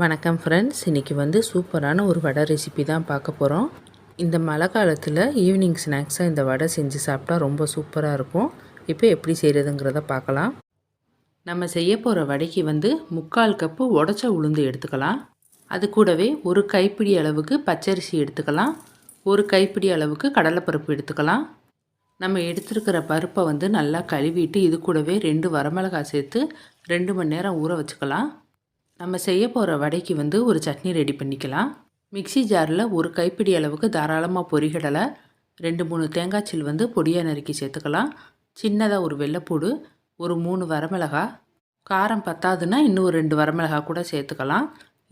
வணக்கம் ஃப்ரெண்ட்ஸ் இன்றைக்கி வந்து சூப்பரான ஒரு வடை ரெசிபி தான் பார்க்க போகிறோம் இந்த மழை காலத்தில் ஈவினிங் ஸ்நாக்ஸாக இந்த வடை செஞ்சு சாப்பிட்டா ரொம்ப சூப்பராக இருக்கும். இப்போ எப்படி செய்கிறதுங்கிறத பார்க்கலாம். நம்ம செய்ய போகிற வடைக்கு வந்து முக்கால் கப்பு உடச்ச உளுந்து எடுத்துக்கலாம். அது கூடவே ஒரு கைப்பிடி அளவுக்கு பச்சரிசி எடுத்துக்கலாம். ஒரு கைப்பிடி அளவுக்கு கடலைப்பருப்பு எடுத்துக்கலாம். நம்ம எடுத்துருக்கிற பருப்பை வந்து நல்லா கழுவிட்டு இது கூடவே ரெண்டு வரமிளகாய் சேர்த்து ரெண்டு மணி நேரம் ஊற வச்சுக்கலாம். நம்ம செய்ய போகிற வடைக்கு வந்து ஒரு சட்னி ரெடி பண்ணிக்கலாம். மிக்சி ஜாரில் ஒரு கைப்பிடி அளவுக்கு தாராளமாக பொரிகடலை ரெண்டு மூணு தேங்காய் சில் வந்து பொடியாக நறுக்கி சேர்த்துக்கலாம். சின்னதாக ஒரு வெள்ளைப்பூடு ஒரு மூணு வரமிளகா காரம் பத்தாதுன்னா இன்னும் ஒரு ரெண்டு வரமிளகா கூட சேர்த்துக்கலாம்.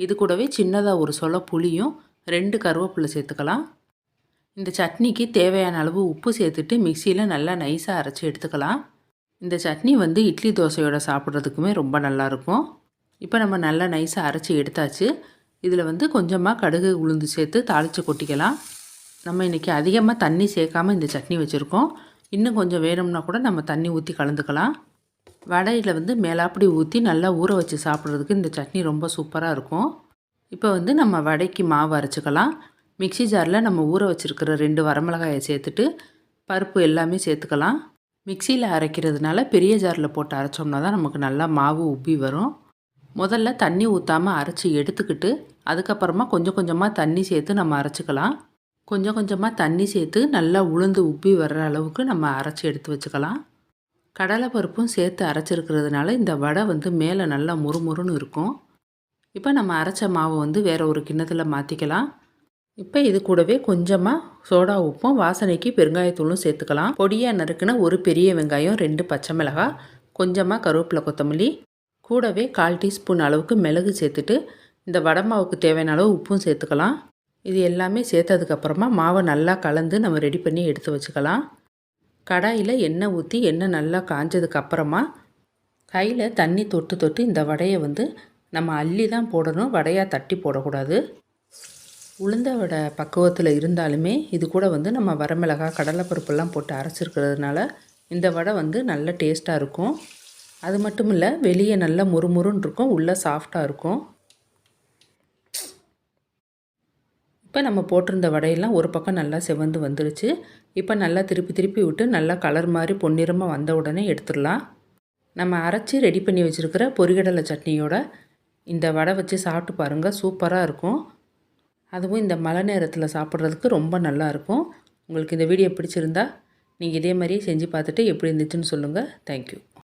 இது கூடவே சின்னதாக ஒரு சொல புளியும் ரெண்டு கருவேப்பிலை சேர்த்துக்கலாம். இந்த சட்னிக்கு தேவையான அளவு உப்பு சேர்த்துட்டு மிக்சியில் நல்லா நைஸாக அரைச்சி எடுத்துக்கலாம். இந்த சட்னி வந்து இட்லி தோசையோட சாப்பிட்றதுக்குமே ரொம்ப நல்லாயிருக்கும் இப்போ நம்ம நல்லா நைஸாக அரைச்சி எடுத்தாச்சு. இதில் வந்து கொஞ்சமாக கடுகு உளுந்து சேர்த்து தாளித்து கொட்டிக்கலாம். நம்ம இன்றைக்கி அதிகமாக தண்ணி சேர்க்காமல் இந்த சட்னி வச்சுருக்கோம். இன்னும் கொஞ்சம் வேணும்னா கூட நம்ம தண்ணி ஊற்றி கலந்துக்கலாம். வடையில் வந்து மேலாப்படி ஊற்றி நல்லா ஊற வச்சு சாப்பிட்றதுக்கு இந்த சட்னி ரொம்ப சூப்பராக இருக்கும். இப்போ வந்து நம்ம வடைக்கு மாவு அரைச்சிக்கலாம். மிக்சி ஜாரில் நம்ம ஊற வச்சுருக்கிற ரெண்டு வரமிளகாயை சேர்த்துட்டு பருப்பு எல்லாமே சேர்த்துக்கலாம். மிக்சியில் அரைக்கிறதுனால பெரிய ஜாரில் போட்டு அரைச்சோம்னா தான் நமக்கு நல்லா மாவு உப்பி வரும். முதல்ல தண்ணி ஊற்றாமல் அரைச்சி எடுத்துக்கிட்டு அதுக்கப்புறமா கொஞ்சம் கொஞ்சமாக தண்ணி சேர்த்து நம்ம அரைச்சிக்கலாம். கொஞ்சம் கொஞ்சமாக தண்ணி சேர்த்து நல்லா உளுந்து உப்பி வர்ற அளவுக்கு நம்ம அரைச்சி எடுத்து வச்சுக்கலாம். கடலைப்பருப்பும் சேர்த்து அரைச்சிருக்கிறதுனால இந்த வடை வந்து மேலே நல்லா முறுமுறுன்னு இருக்கும். இப்போ நம்ம அரைச்ச மாவை வந்து வேறு ஒரு கிண்ணத்தில் மாற்றிக்கலாம் இப்போ இது கூடவே கொஞ்சமாக சோடா உப்பும் வாசனைக்கு பெருங்காயத்தூளும் சேர்த்துக்கலாம். பொடியாக நறுக்குன ஒரு பெரிய வெங்காயம் ரெண்டு பச்சை மிளகாய் கொஞ்சமாக கருவேப்பிலை கொத்தமல்லி கூடவே கால் டீஸ்பூன் அளவுக்கு மிளகு சேர்த்துட்டு இந்த வடை மாவுக்கு தேவையான அளவு உப்பும் சேர்த்துக்கலாம். இது எல்லாமே சேர்த்ததுக்கப்புறமா மாவை நல்லா கலந்து நம்ம ரெடி பண்ணி எடுத்து வச்சுக்கலாம். கடாயில் எண்ணெய் ஊற்றி எண்ணெய் நல்லா காஞ்சதுக்கப்புறமா கையில் தண்ணி தொட்டு தொட்டு இந்த வடையை வந்து நம்ம அள்ளி தான் போடணும். வடையாக தட்டி போடக்கூடாது. உளுந்த வடை பக்குவத்தில் இருந்தாலுமே இது கூட வந்து நம்ம வரமிளகாய் கடலைப்பருப்பெல்லாம் போட்டு அரைச்சிருக்கிறதுனால இந்த வடை வந்து நல்ல டேஸ்ட்டாக இருக்கும். அது மட்டும் இல்லை வெளியே நல்லா முறுமுறுன்னு இருக்கும் உள்ளே சாஃப்டாக இருக்கும். இப்போ நம்ம போட்டிருந்த வடையெல்லாம் ஒரு பக்கம் நல்லா செவந்து வந்துடுச்சு. இப்போ நல்லா திருப்பி திருப்பி விட்டு நல்லா கலர் மாதிரி பொன்னிறமாக வந்த உடனே எடுத்துடலாம். நம்ம அரைச்சி ரெடி பண்ணி வச்சுருக்கிற பொரிகடலை சட்னியோட இந்த வடை வச்சு சாப்பிட்டு பாருங்கள் சூப்பராக இருக்கும். அதுவும் இந்த மழை நேரத்தில் சாப்பிட்றதுக்கு ரொம்ப நல்லாயிருக்கும் உங்களுக்கு இந்த வீடியோ பிடிச்சிருந்தா நீங்கள் இதே மாதிரியே செஞ்சு பார்த்துட்டு எப்படி இருந்துச்சுன்னு சொல்லுங்கள் தேங்க்யூ